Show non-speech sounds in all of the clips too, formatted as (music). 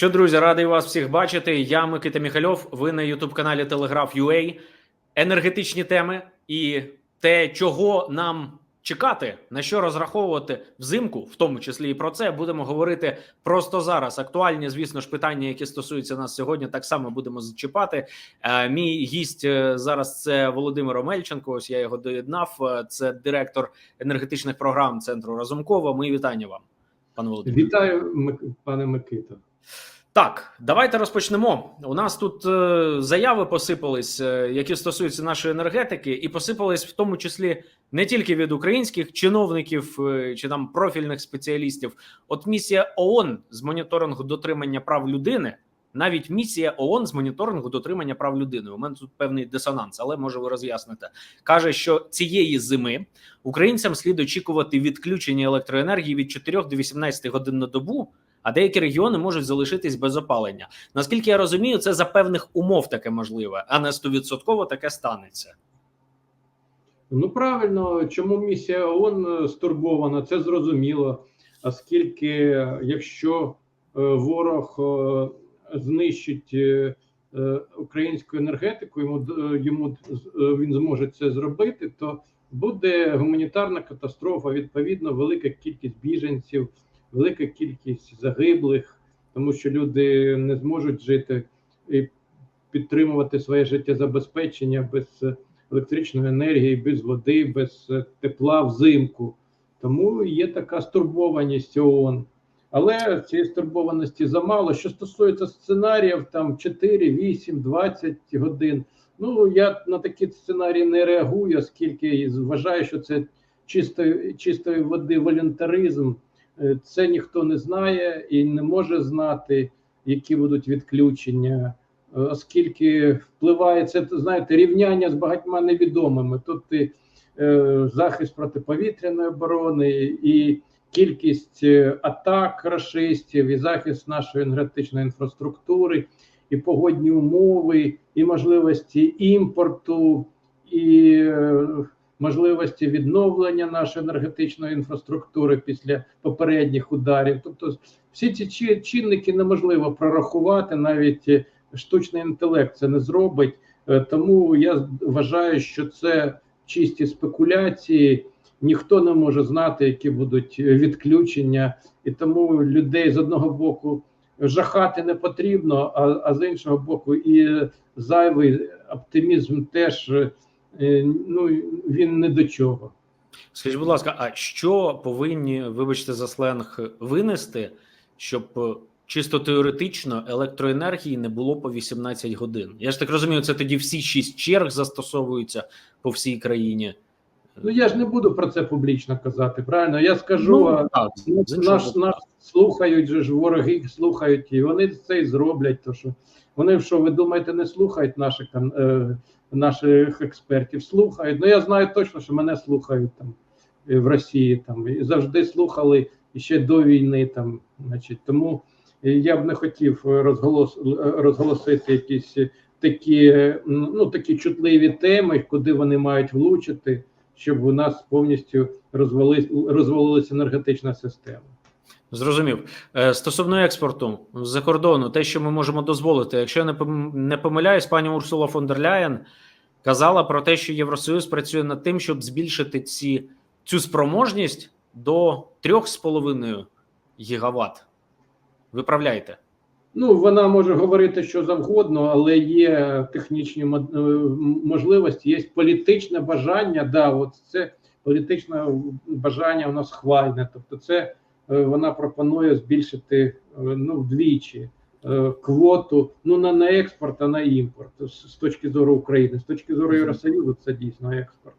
Що, друзі, радий вас всіх бачити. Я Микита Міхальов. Ви на Ютуб каналі Телеграф UA. Енергетичні теми і те, чого нам чекати, на що розраховувати взимку, в тому числі і про це будемо говорити просто зараз. Актуальні, звісно ж, питання, які стосуються нас сьогодні, так само будемо зачіпати. Е, мій гість е, зараз це Володимир Омельченко. Ось я його доєднав. Е, Це директор енергетичних програм центру Разумкова. Мої вітання вам, пане Володимире. Вітаю, пане Микито. Так, давайте розпочнемо. У нас тут е, заяви посипались, е, які стосуються нашої енергетики, і посипались в тому числі не тільки від українських чиновників е, чи там профільних спеціалістів. От місія ООН з моніторингу дотримання прав людини, навіть місія ООН з моніторингу дотримання прав людини. У мене тут певний дисонанс, але може ви роз'ясните. каже, що цієї зими українцям слід очікувати відключення електроенергії від 4 до 18 годин на добу а деякі регіони можуть залишитись без опалення. Наскільки я розумію, це за певних умов таке можливе, а не стовідсотково таке станеться. Ну правильно, чому місія ООН стурбована, це зрозуміло. Оскільки, якщо е, ворог е, знищить е, е, українську енергетику, йому йому е, він зможе це зробити, то буде гуманітарна катастрофа. Відповідно, велика кількість біженців, велика кількість загиблих, тому що люди не зможуть жити і підтримувати своє життєзабезпечення без електричної енергії, без води, без тепла взимку. Тому є така стурбованість ООН. Але цієї стурбованості замало. Що стосується сценаріїв, там 4, 8, 20 годин. Ну я на такі сценарії не реагую, оскільки вважаю, що це чистої, чистої води волюнтаризм. Е, Це ніхто не знає і не може знати, які будуть відключення, оскільки впливає це, знаєте, рівняння з багатьма невідомими. Тут і е, захист протиповітряної оборони, і кількість е, атак рашистів, і захист нашої енергетичної інфраструктури, і погодні умови, і можливості імпорту, і можливості відновлення нашої енергетичної інфраструктури після попередніх ударів. Тобто, всі ці чинники неможливо прорахувати, навіть е, штучний інтелект це не зробить. Е, Тому я вважаю, що це чисті спекуляції. Ніхто не може знати, які будуть е, відключення, і тому людей з одного боку жахати не потрібно, а, а з іншого боку, і зайвий оптимізм теж ну він не до чого. Скажіть, будь ласка, а що повинні, вибачте за сленг, винести, щоб е, чисто теоретично електроенергії не було по 18 годин? Я ж так розумію, це тоді всі шість черг застосовуються по всій країні. Ну я ж не буду про це публічно казати. Правильно, я скажу. Ну, а так, наш, наш слухають же ж вороги слухають, і вони це і зроблять. То що вони що ви думаєте, не слухають наших е, наших експертів? Слухають. Ну я знаю точно, що мене слухають там е, в Росії там і завжди слухали і ще до війни. Там, значить, тому я б не хотів розголос розголосити якісь такі, ну такі чутливі теми, куди вони мають влучити, щоб у нас повністю розвали, розвалилася енергетична система. Зрозумів. Е, Стосовно експорту з-за кордону, те, що ми можемо дозволити, якщо я не пом- не помиляюсь, пані Урсула фон дер Ляєн казала про те, що Євросоюз працює над тим, щоб збільшити ці, цю спроможність до 3,5 гігават. Виправляйте. Ну, вона може говорити що завгодно, але є технічні е, можливості, є політичне бажання. Да, от це політичне бажання у нас хвальне. Тобто, це вона пропонує збільшити е, ну вдвічі е, квоту. Ну не на експорт, а на імпорт з, з точки зору України, з точки зору Євросоюзу, це дійсно експорт.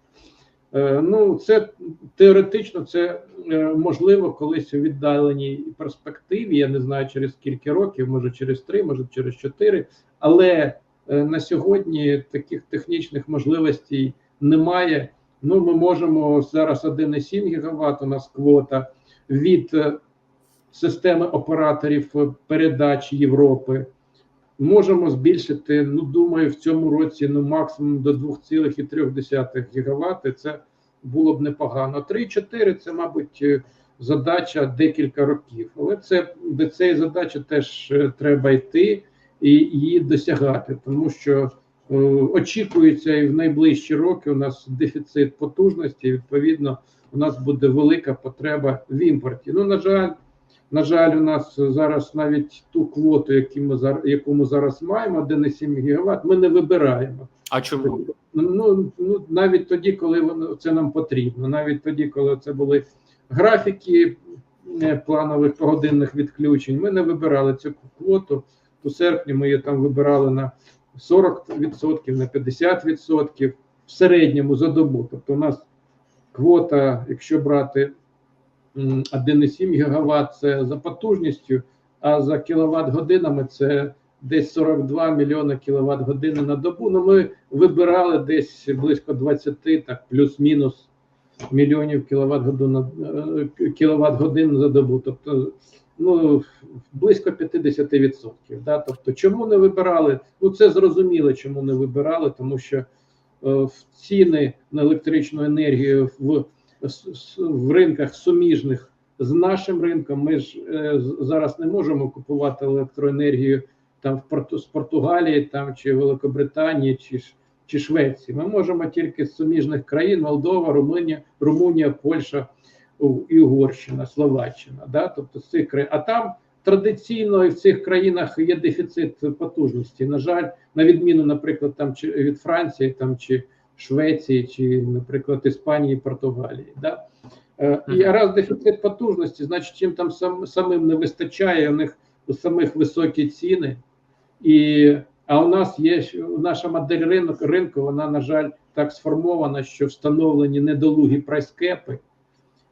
Е, Ну, це теоретично це е, можливо колись у віддаленій перспективі. Я не знаю через скільки років, може через три, може через чотири. Але е, на сьогодні таких технічних можливостей немає. Ну, ми можемо зараз 1,7 гігаватт у нас квота від е, системи операторів е, передач Європи. Можемо збільшити, ну думаю, в цьому році ну максимум до 2,3 гігавати. Це було б непогано. 3-4 це, мабуть, е, задача декілька років. Але це до цієї задачі теж треба йти і її досягати, тому що очікується і в найближчі роки у нас дефіцит потужності. і, Відповідно, у нас буде велика потреба в імпорті. Ну, на жаль, на жаль, у нас зараз навіть ту квоту, яку ми зараз, яку ми зараз маємо, 1,7 ГВт, ми не вибираємо. А чому? Ну, ну навіть тоді, коли воно це нам потрібно, навіть тоді, коли це були графіки е, планових погодинних відключень, ми не вибирали цю квоту. У серпні ми її там вибирали на 40%, на 50% в середньому за добу. Тобто, у нас квота, якщо брати м, 1,7 ГВт, це за потужністю, а за кіловат годинами це десь 42 мільйони кіловат години на добу. Ну ми вибирали десь близько 20, так плюс-мінус мільйонів годин кіловат годин за добу. Тобто, ну близько 50%. Да? Тобто, чому не вибирали? Ну це зрозуміло, чому не вибирали, тому що е, ціни на електричну енергію в, в ринках суміжних з нашим ринком. Ми ж е, зараз не можемо купувати електроенергію там в Порту з Португалії, там чи Великобританії, чи чи Швеції. Ми можемо тільки з суміжних країн: Молдова, Румунія, Румунія, Польща і Угорщина, Словаччина. Да? Тобто з цих країн. А там традиційно і в цих країнах є дефіцит потужності. На жаль, на відміну, наприклад, там чи від Франції, там чи Швеції, чи, наприклад, Іспанії, Португалії. Да? Е, І раз дефіцит потужності, значить їм там сам, самим не вистачає, у них у самих високі ціни. І, а у нас є наша модель ринок, ринку, вона, на жаль, так сформована, що встановлені недолугі прайскепи.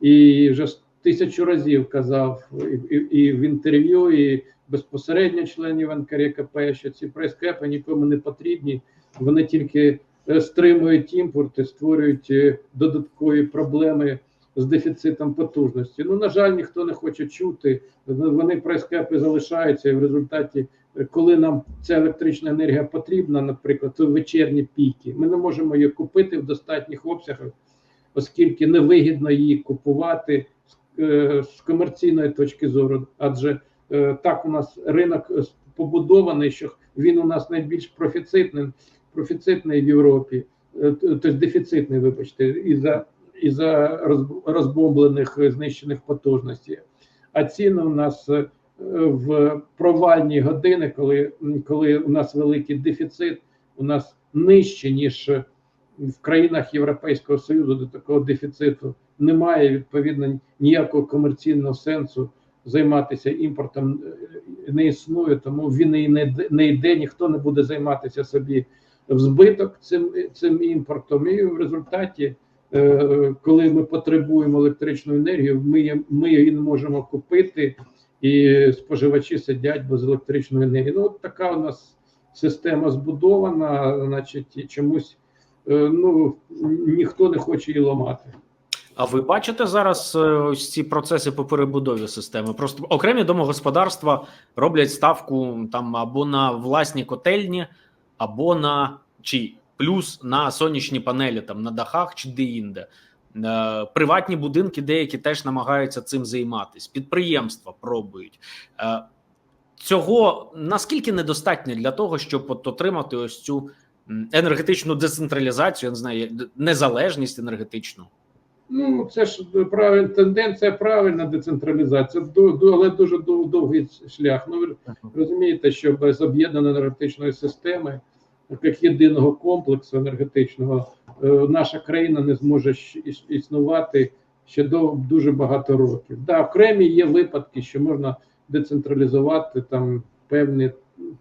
І вже тисячу разів казав і, і, і в інтерв'ю, і безпосередньо членів НКРКП, що ці прайскепи нікому не потрібні, вони тільки е, стримують імпорт і створюють е, додаткові проблеми з дефіцитом потужності. Ну, на жаль, ніхто не хоче чути. Вони прайскепи залишаються, і в результаті, е, коли нам ця електрична енергія потрібна, наприклад, у вечірні піки, ми не можемо її купити в достатніх обсягах, оскільки невигідно її купувати з, е, комерційної точки зору, адже е, так у нас ринок е, побудований, що він у нас найбільш профіцитний, профіцитний в Європі, тобто дефіцитний, вибачте, і за і за розб- розбомблених знищених потужностей. А ціни у нас в провальні години, коли, коли у нас великий дефіцит, у нас нижче, ніж в країнах Європейського Союзу, де такого дефіциту немає, відповідно, ніякого комерційного сенсу займатися імпортом е, не існує, тому він і не, не йде, ніхто не буде займатися собі в збиток цим, цим імпортом. І в результаті, е, коли ми потребуємо електричну енергію, ми, ми її не можемо купити, і споживачі сидять без електричної енергії. Ну, от така у нас система збудована, значить, і чомусь е, ну, ніхто не хоче її ламати. А ви бачите зараз е, ось ці процеси по перебудові системи? Просто окремі домогосподарства роблять ставку там або на власні котельні, або на чи плюс на сонячні панелі, там на дахах чи де-інде. Е, Приватні будинки деякі теж намагаються цим займатись. Підприємства пробують. Е, Цього наскільки недостатньо для того, щоб от отримати ось цю енергетичну децентралізацію, я не знаю, незалежність енергетичну. Ну, це ж правильна тенденція, правильна децентралізація, ду- але дуже дов- довгий шлях. Ну, ви розумієте, що без об'єднаної енергетичної системи, як єдиного комплексу енергетичного, е, наша країна не зможе існувати ще до дуже багато років. Да, окремі є випадки, що можна децентралізувати там певний,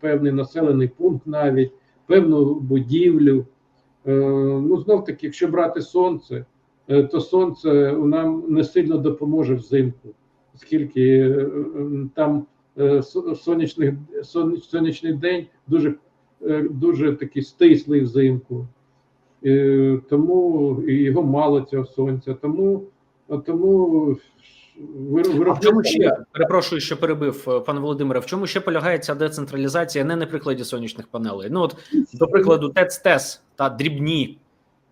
певний населений пункт, навіть певну будівлю. Е, Ну, знов таки, якщо брати сонце, е, то сонце нам не сильно допоможе взимку, оскільки е, е, там е, сонячний, сонячний день дуже, е, дуже такий стислий взимку. Е, Тому і його мало цього сонця. Тому, тому А в чому ще перепрошую, що перебив е, пане Володимире? В чому ще полягає ця децентралізація? Не на прикладі сонячних панелей. Ну от до прикладу, ТЕЦ-ТЕС та дрібні,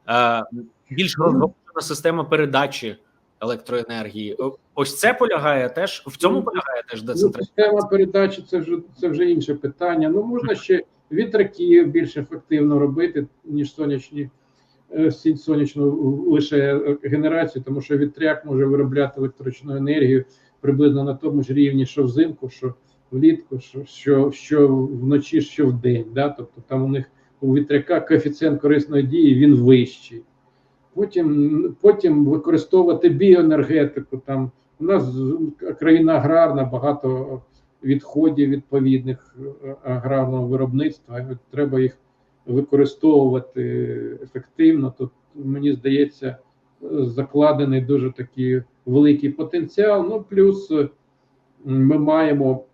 е, більш розроблена система передачі електроенергії. Ось це полягає теж в цьому Ну, полягає теж Ну, децентралізація. система передачі це вже це вже інше питання. Ну можна ще вітряки більш ефективно робити, ніж сонячні сіть сонячну лише е, генерацію, тому що вітряк може виробляти електричну енергію приблизно на тому ж рівні, що взимку, що влітку, що, що, що вночі, що вдень. Да? Тобто там у них у вітряка коефіцієнт корисної дії він вищий. Потім, потім використовувати біоенергетику. Там у нас країна аграрна, багато відходів відповідних е, аграрного виробництва. Треба їх використовувати ефективно. Тут мені здається, е, закладений дуже такий великий потенціал. Ну плюс е, ми маємо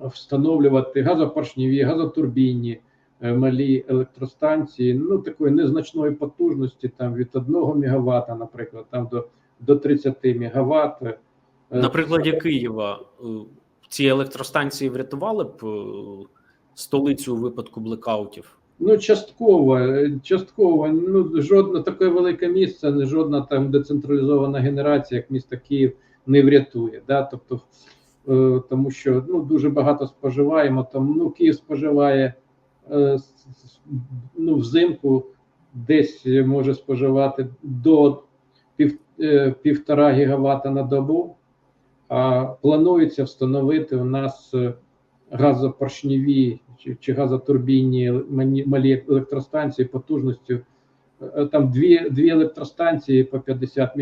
встановлювати газопоршневі, газотурбінні е, малі електростанції, ну такої незначної потужності, там від 1 МВт, наприклад, там до, до 30 МВт. На прикладі Києва е, ці електростанції врятували б е, столицю у випадку блекаутів. Ну, частково, е, частково. Ну, жодне таке велике місце, не жодна там децентралізована генерація, як місто Київ, не врятує. Да? Тобто, е, тому що ну, дуже багато споживаємо. Там, ну, Київ споживає е, ну, взимку десь може споживати до пів, е, півтора гігавата на добу. А планується встановити у нас е, газопоршневі чи, чи газотурбінні малі електростанції потужністю. е, Там дві, дві електростанції по 50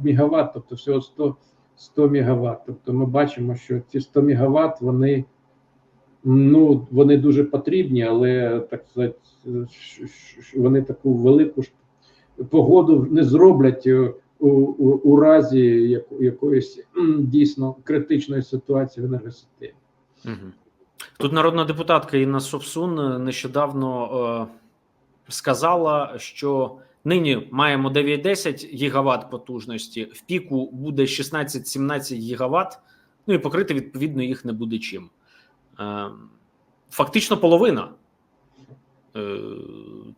мегаватт, тобто всього 100, 100 мегаватт. Тобто ми бачимо, що ці 100 мегаватт, вони, ну, вони дуже потрібні, але так сказати, вони таку велику погоду не зроблять е, у, у, у разі якоїсь дійсно критичної ситуації в енергосистемі. Угу. Тут народна депутатка Інна Совсун е, нещодавно е, сказала, що нині маємо 9-10 гігават потужності, в піку буде 16-17 гігават, ну і покрити відповідно їх не буде чим. Е, фактично половина. Е,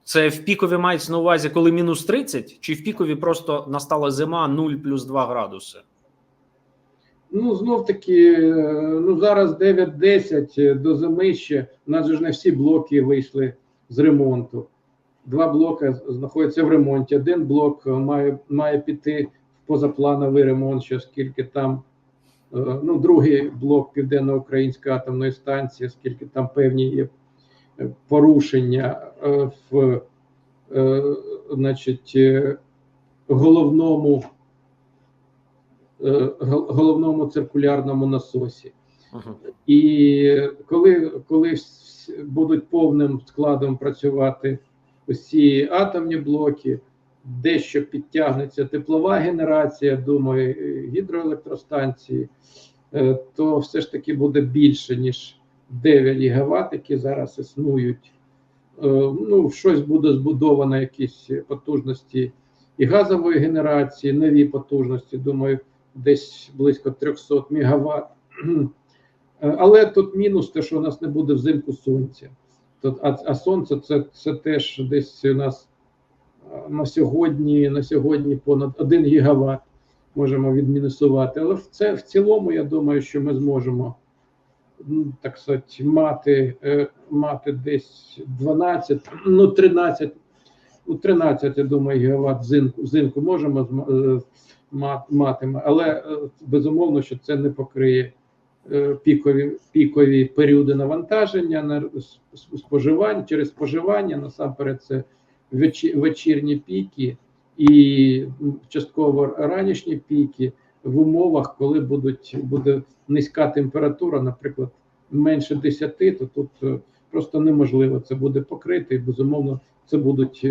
Це в пікові мається на увазі, коли мінус 30, чи в пікові просто настала зима 0 плюс 2 градуси? Ну, знов таки, е, ну зараз 9-10 до зими ще. У нас же ж не всі блоки вийшли з ремонту. Два блоки знаходяться в ремонті. Один блок е, має, має піти в позаплановий ремонт, ще оскільки там. е, Ну, другий блок Південно-Української атомної станції, оскільки там певні є е, порушення е, в е, значить, е, головному е, гол- головному циркулярному насосі. Угу. І коли, коли будуть повним складом працювати усі атомні блоки, дещо підтягнеться теплова генерація, думаю, гідроелектростанції, е, то все ж таки буде більше, ніж 9 гігават, які зараз існують. Е, Ну, щось буде збудовано, якісь потужності і газової генерації, нові потужності, думаю, десь близько 300 мегаватт. (clears throat) Але тут мінус те, що у нас не буде взимку сонця. Тут, а, а сонце це, це теж десь у нас на сьогодні, на сьогодні понад 1 гігават можемо відмінусувати. Але в це в цілому, я думаю, що ми зможемо ну, так сказати, мати, е, мати десь 12, ну 13, ну 13, я думаю, гігават взимку, взимку можемо е, матиме, але е, безумовно, що це не покриє е, пікові, пікові періоди навантаження на споживання через споживання. Насамперед, це вечі- вечірні піки і частково ранішні піки в умовах, коли будуть буде низька температура, наприклад, менше 10, то тут е, просто неможливо це буде покрити. І безумовно, це будуть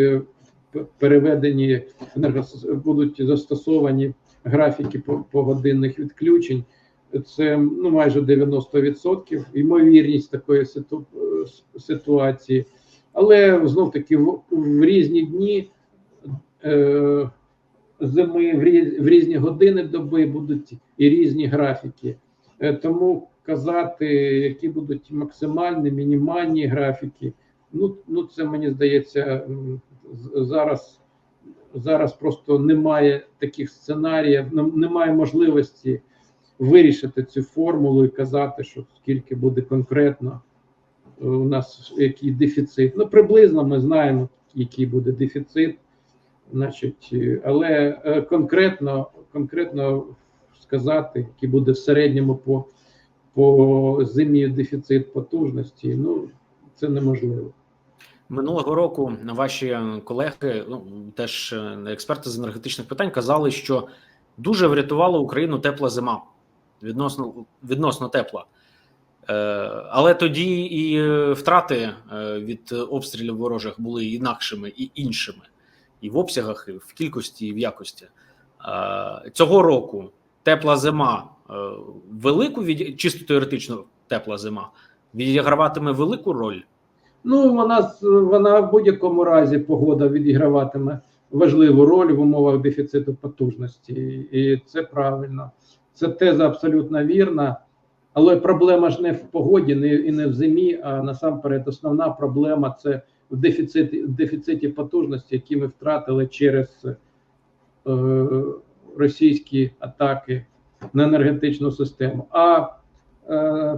переведені енергос- будуть застосовані графіки погодинних відключень. Це ну майже 90% ймовірність такої ситу, е, ситуації, але знов таки в, в різні дні е, зими, в, різ, в різні години доби будуть і різні графіки. Е, тому казати, які будуть максимальні, мінімальні графіки, ну, ну це мені здається зараз зараз просто немає таких сценаріїв, немає можливості вирішити цю формулу і казати, що скільки буде конкретно е, у нас який дефіцит. Ну, приблизно ми знаємо, який буде дефіцит, значить, е, але е, конкретно, конкретно сказати, який буде в середньому по, по зимі дефіцит потужності, ну це неможливо. Минулого року ваші колеги, ну теж е, експерти з енергетичних питань, казали, що дуже врятувала Україну тепла зима, відносно відносно тепла. Е, але тоді і е, втрати від обстрілів ворожих були інакшими і іншими, і в обсягах, і в кількості, і в якості. Цього року тепла зима велику від чисто теоретично тепла зима відіграватиме велику роль. Ну, вона вона в будь-якому разі погода відіграватиме важливу роль в умовах дефіциту потужності, і це правильно. Це теза абсолютно вірна. Але проблема ж не в погоді, не і не в зимі. А насамперед, основна проблема це в дефіциті, в дефіциті потужності, які ми втратили через е, російські атаки на енергетичну систему. А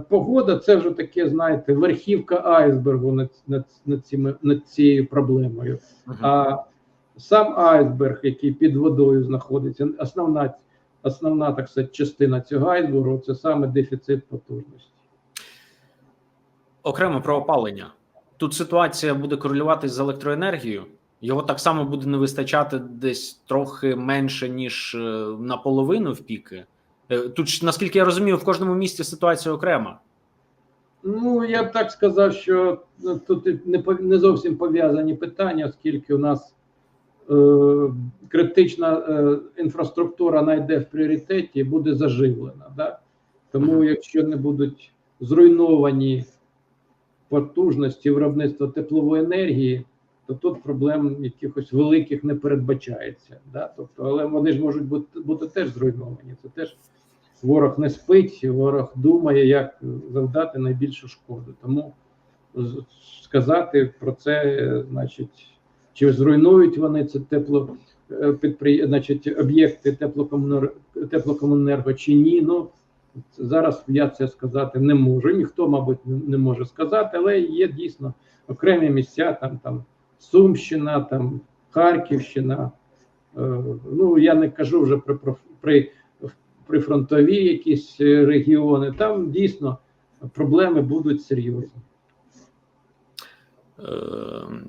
погода це вже таке, знаєте, верхівка айсбергу над, над, над, цими, над цією проблемою. А сам айсберг, який під водою знаходиться, основна, основна так сказати, частина цього айсбергу це саме дефіцит потужності. Окремо про опалення. Тут ситуація буде корелюватись з електроенергією. Його так само буде не вистачати десь трохи менше, ніж е, наполовину в піки. Е, Тут, ж, наскільки я розумію, в кожному місті ситуація окрема. Ну, я б так сказав, що ну, тут не, не зовсім пов'язані питання, оскільки у нас е, критична е, інфраструктура найде в пріоритеті і буде заживлена. Да? Тому, якщо не будуть зруйновані потужності виробництва теплової енергії, то тут проблем якихось великих не передбачається. Да? Тобто, але вони ж можуть бути, бути теж зруйновані. Це теж ворог не спить, ворог думає, як завдати найбільшу шкоду. Тому сказати про це, значить, чи зруйнують вони це тепло е, значить, об'єкти теплокомунер... теплокомуненерго чи ні. Ну зараз я це сказати не можу. Ніхто, мабуть, не не може сказати, але є дійсно окремі місця, там там Сумщина, там Харківщина. Е, Ну я не кажу вже про, про при прифронтові якісь е, регіони, там дійсно проблеми будуть серйозні. Е,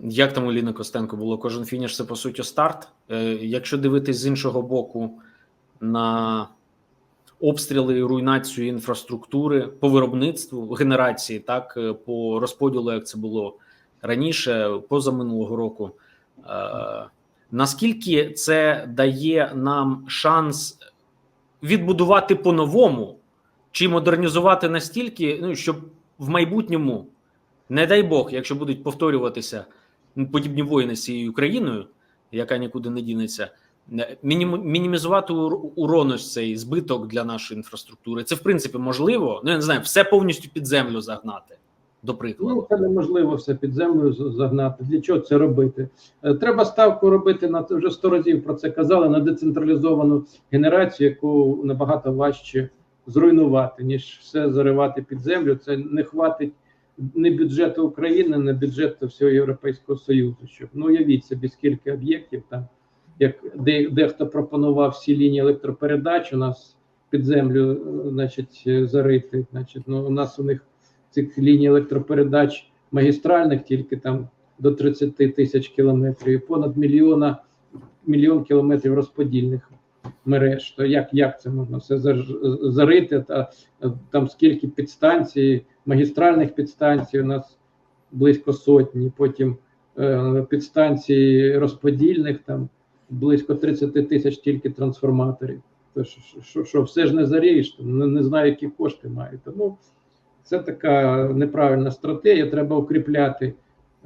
Як там у Ліни Костенко було? Кожен фініш це по суті старт. Е, Якщо дивитись з іншого боку на обстріли і руйнацію інфраструктури по виробництву генерації, так по розподілу, як це було раніше, позаминулого року. Е, Наскільки це дає нам шанс відбудувати по-новому чи модернізувати настільки, ну щоб в майбутньому не дай Бог, якщо будуть повторюватися подібні воїни з цією країною, яка нікуди не дінеться, мінімізувати ур- урон ось цей збиток для нашої інфраструктури. Це в принципі можливо. Ну я не знаю, все повністю під землю загнати. До прикладу, Ну це неможливо все під землю загнати. Для чого це робити? Е, Треба ставку робити на вже сто разів про це казали на децентралізовану генерацію, яку набагато важче зруйнувати, ніж все заривати під землю. Це не хватить ні бюджету України, ні бюджету всього Європейського Союзу. Щоб ну уявіть собі, скільки об'єктів там, як де, дехто пропонував всі лінії електропередач у нас під землю, е, значить, е, зарити. Значить, ну у нас у них цих ліній електропередач магістральних тільки там до 30 тисяч кілометрів, і понад мільйона мільйон кілометрів розподільних мереж. То як, як це можна все зарити? Та там скільки підстанцій, магістральних підстанцій у нас близько сотні, потім е, підстанцій розподільних там близько 30 тисяч тільки трансформаторів. То що, що, що все ж не зарієш, не, не знаю, які кошти мають. Тому це така неправильна стратегія. Треба укріпляти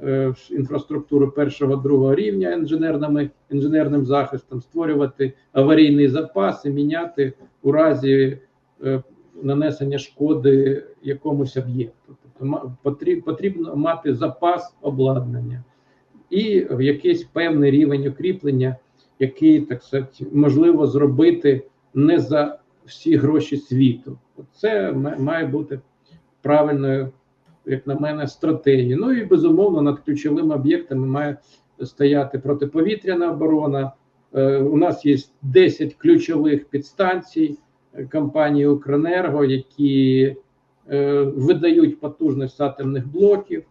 е, інфраструктуру першого другого рівня інженерними інженерним захистом, створювати аварійний запас і міняти у разі е, нанесення шкоди якомусь об'єкту. Тобто ма- потрібно мати запас обладнання і якийсь певний рівень укріплення, який так сказати, можливо зробити не за всі гроші світу. Це має бути правильною, як на мене, стратегією. Ну і безумовно над ключовими об'єктами має стояти протиповітряна оборона. Е, У нас є 10 ключових підстанцій е, компанії Укренерго, які е, видають потужність атомних блоків,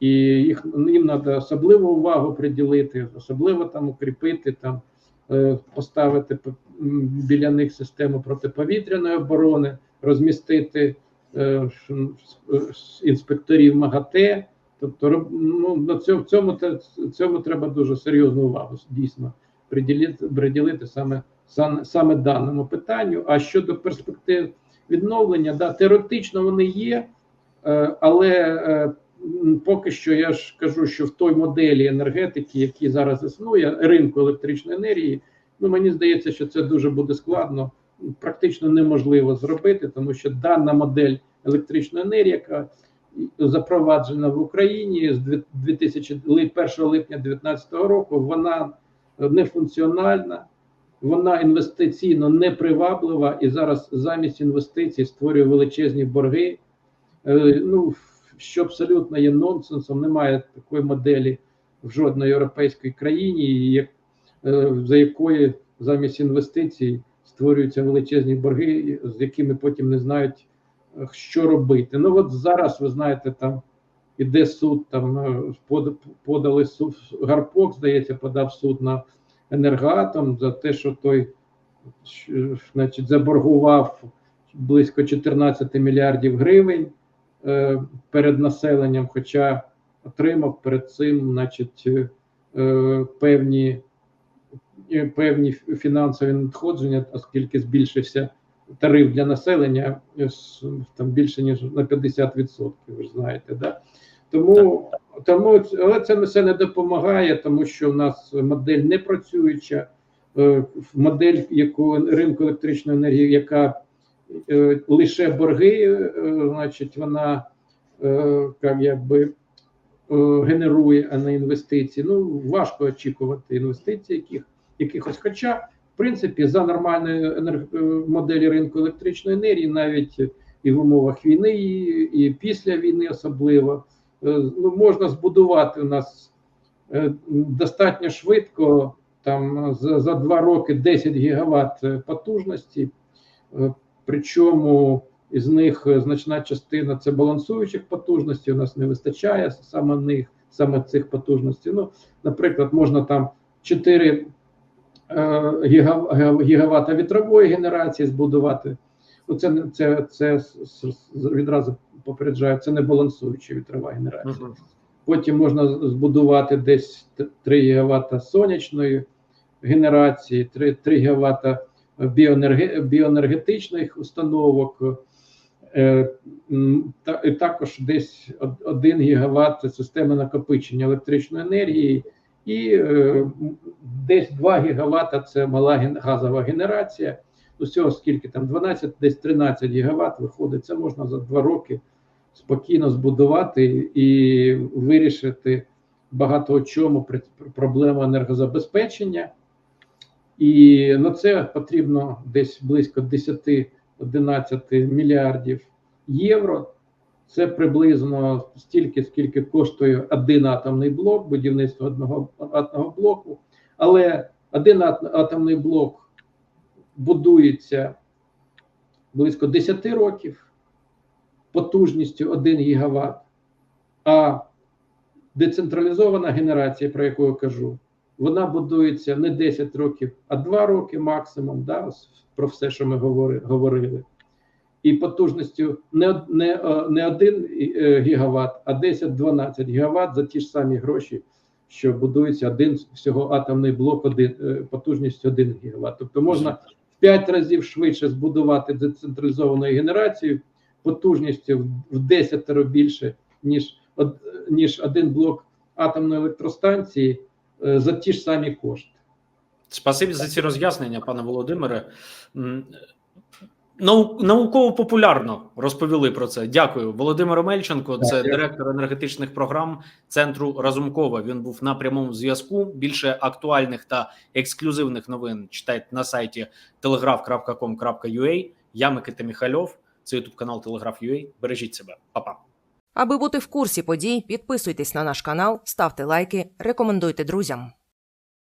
і їх їм треба особливу увагу приділити, особливо там укріпити, там поставити біля них систему протиповітряної оборони, розмістити інспекторів МАГАТЕ. Тобто, ну, на цьому, цьому, цьому треба дуже серйозну увагу дійсно приділити, приділити саме, саме, даному питанню. А щодо перспектив відновлення, да, теоретично вони є, е, але е, поки що я ж кажу, що в той моделі енергетики, які зараз існує, ринку електричної енергії, ну мені здається, що це дуже буде складно, практично неможливо зробити, тому що дана модель електричної енергії, яка запроваджена в Україні з 2000, 1 липня 2019 року, вона нефункціональна, вона інвестиційно неприваблива і зараз замість інвестицій створює величезні борги. Е, Ну, що абсолютно є нонсенсом, немає такої моделі в жодної європейській країні, як, е, за якої замість інвестицій створюються величезні борги, з якими потім не знають, е, що робити. Ну от зараз ви знаєте, там іде суд, там е, подали суд, Гарпок, здається, подав суд на енергоатом за те, що той значить, заборгував близько 14 мільярдів гривень е, перед населенням, хоча отримав перед цим, значить, е, певні, певні фінансові надходження, оскільки збільшився тариф для населення е, там більше ніж на 50%, ви ж знаєте, да? Тому, тому але це все не допомагає, тому що в нас модель не працююча, е, модель яку ринку електричної енергії, яка е, лише борги, значить, вона як якби генерує, а не інвестиції. Ну важко очікувати інвестицій, яких якихось. Хоча, в принципі, за нормальною енерг... е, моделі ринку електричної енергії, навіть і в умовах війни, і, після війни особливо, е, ну можна збудувати у нас е, достатньо швидко. Там за, за два роки 10 гігават потужності, причому із них значна частина це балансуючих потужностей. У нас не вистачає саме них, саме цих потужностей. Ну, наприклад, можна там 4 е, гіга- гігавата вітрової генерації збудувати. Ну, це не- це, це, відразу попереджаю, це не балансуюча вітрова генерація. Потім можна збудувати десь 3 гігавата сонячної генерації, 3, 3 гігавата біоенерге, біоенергетичних установок, е, та, і також десь 1 гігават системи накопичення електричної енергії, і е, десь 2 гігавата це мала газова генерація. Усього скільки там 12, десь 13 гігават виходить. Це можна за 2 роки спокійно збудувати і вирішити багато у чому проблему енергозабезпечення. І на це потрібно десь близько 10-11 мільярдів євро. Це приблизно стільки, скільки коштує один атомний блок, будівництво одного атомного блоку. Але один атомний блок будується близько 10 років потужністю 1 гігават, а децентралізована генерація, про яку я кажу, вона будується не 10 років, а 2 роки максимум, да, про все, що ми говорили. І потужністю не, не, е, не 1 е, гігават, а 10-12 гігават за ті ж самі гроші, що будується один всього атомний блок один, е, потужністю 1 гігават. Тобто можна в 5 разів швидше збудувати децентралізовану генерацію потужністю в- в 10 більше, ніж, ніж один блок атомної електростанції за ті ж самі кошти. Спасибі за ці роз'яснення, пане Володимире. М, науково-популярно розповіли про це. Дякую, Володимир Омельченко. Це Дякую. директор енергетичних програм центру Разумкова. Він був на прямому зв'язку. Більше актуальних та ексклюзивних новин читайте на сайті telegraph.com.ua. Я Микита Міхальов. Це ютуб канал Telegraph.ua. Бережіть себе, Па-па. Аби бути в курсі подій, підписуйтесь на наш канал, ставте лайки, рекомендуйте друзям.